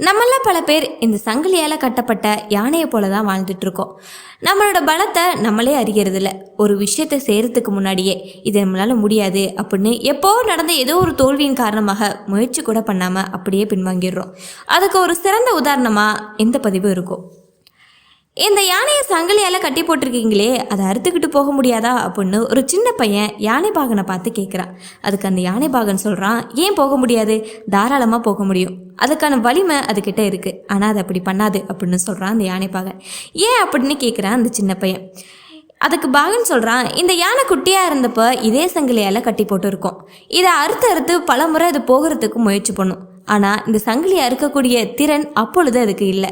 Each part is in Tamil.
நம்மள பல பேர் இந்த சங்கிலியால் கட்டப்பட்ட யானையை போல தான் வாழ்ந்துட்டு இருக்கோம் நம்மளோட பலத்தை நம்மளே அறிகிறதில்ல ஒரு விஷயத்தை செய்கிறதுக்கு முன்னாடியே இது நம்மளால் முடியாது அப்படின்னு எப்போ நடந்த ஏதோ ஒரு தோல்வியின் காரணமாக முயற்சி கூட பண்ணாமல் அப்படியே பின்வாங்கிடுறோம். அதுக்கு ஒரு சிறந்த உதாரணமாக இந்த பதிவு இருக்கும். இந்த யானையை சங்கிலியால் கட்டி போட்டிருக்கீங்களே அதை அறுத்துக்கிட்டு போக முடியாதா அப்படின்னு ஒரு சின்ன பையன் யானை பாகனை பார்த்து கேட்குறான் அதுக்கு அந்த யானை பாகன் சொல்கிறான் ஏன் போக முடியாது? தாராளமாக போக முடியும். அதுக்கான வலிமை அதுக்கிட்ட இருக்குது ஆனால் அது அப்படி பண்ணாது அப்படின்னு சொல்கிறான் அந்த யானை பாகன். ஏன் அப்படின்னு கேட்குறான் அந்த சின்ன பையன். அதுக்கு பாகன் சொல்கிறான் இந்த யானை குட்டியாக இருந்தப்போ இதே சங்கிலியால் கட்டி போட்டுருக்கோம். இதை அறுத்து அறுத்து பல முறை அது போகிறதுக்கு முயற்சி பண்ணும். ஆனால் இந்த சங்கிலியாக இருக்கக்கூடிய திறன் அப்பொழுது அதுக்கு இல்லை.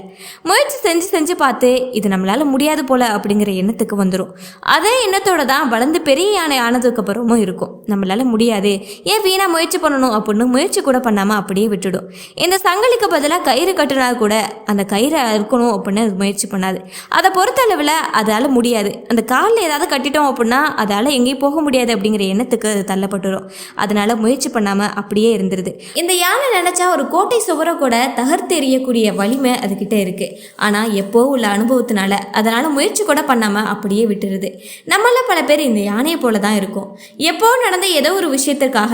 முயற்சி செஞ்சு செஞ்சு பார்த்து இது நம்மளால் முடியாது போல அப்படிங்கிற எண்ணத்துக்கு வந்துடும் அதே எண்ணத்தோடு தான் வளர்ந்து பெரிய யானை ஆனதுக்கப்புறமும் இருக்கும். நம்மளால் முடியாது. ஏன் வீணாக முயற்சி பண்ணணும்? அப்படின்னு முயற்சி கூட பண்ணாமல் அப்படியே விட்டுடும். இந்த சங்கலிக்கு பதிலாக கயிறு கட்டினா கூட அந்த கயிறை அறுக்கணும் அப்படின்னு அது முயற்சி பண்ணாது. அதை பொறுத்தளவில் அதால் முடியாது. அந்த காலில் ஏதாவது கட்டிட்டோம் அப்படின்னா அதால் எங்கேயும் போக முடியாது அப்படிங்கிற எண்ணத்துக்கு அது தள்ளப்பட்டுரும். அதனால் முயற்சி பண்ணாமல் அப்படியே இருந்துருது. இந்த யானை நினச்சா ஒரு கோட்டை சுவரை கூட தகர்த்து எறியக்கூடிய வலிமை அதுக்கிட்ட இருக்குது ஆனால் எப்போ உள்ள அனுபவத்தினால அதனால் முயற்சி கூட பண்ணாமல் அப்படியே விட்டுருது. நம்மள பல பேர் இந்த யானையை போல தான் இருக்கும். எப்போ நடந்த ஏதோ ஒரு விஷயத்திற்காக.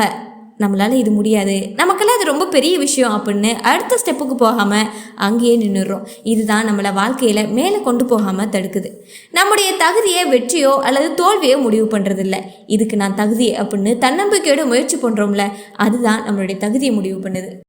நம்மளால் இது முடியாது. நமக்கெல்லாம் இது ரொம்ப பெரிய விஷயம் அப்படின்னு அடுத்த ஸ்டெப்புக்கு போகாமல் அங்கேயே நின்றுடுறோம் இதுதான் நம்மளை வாழ்க்கையில் மேலே கொண்டு போகாமல் தடுக்குது. நம்முடைய தகுதியை வெற்றியோ அல்லது தோல்வியோ முடிவு பண்ணுறதில்ல இதுக்கு நான் தகுதி அப்படின்னு தன்னம்பிக்கையோட முயற்சி பண்ணுறோம்ல அதுதான் நம்மளுடைய தகுதியை முடிவு பண்ணுது.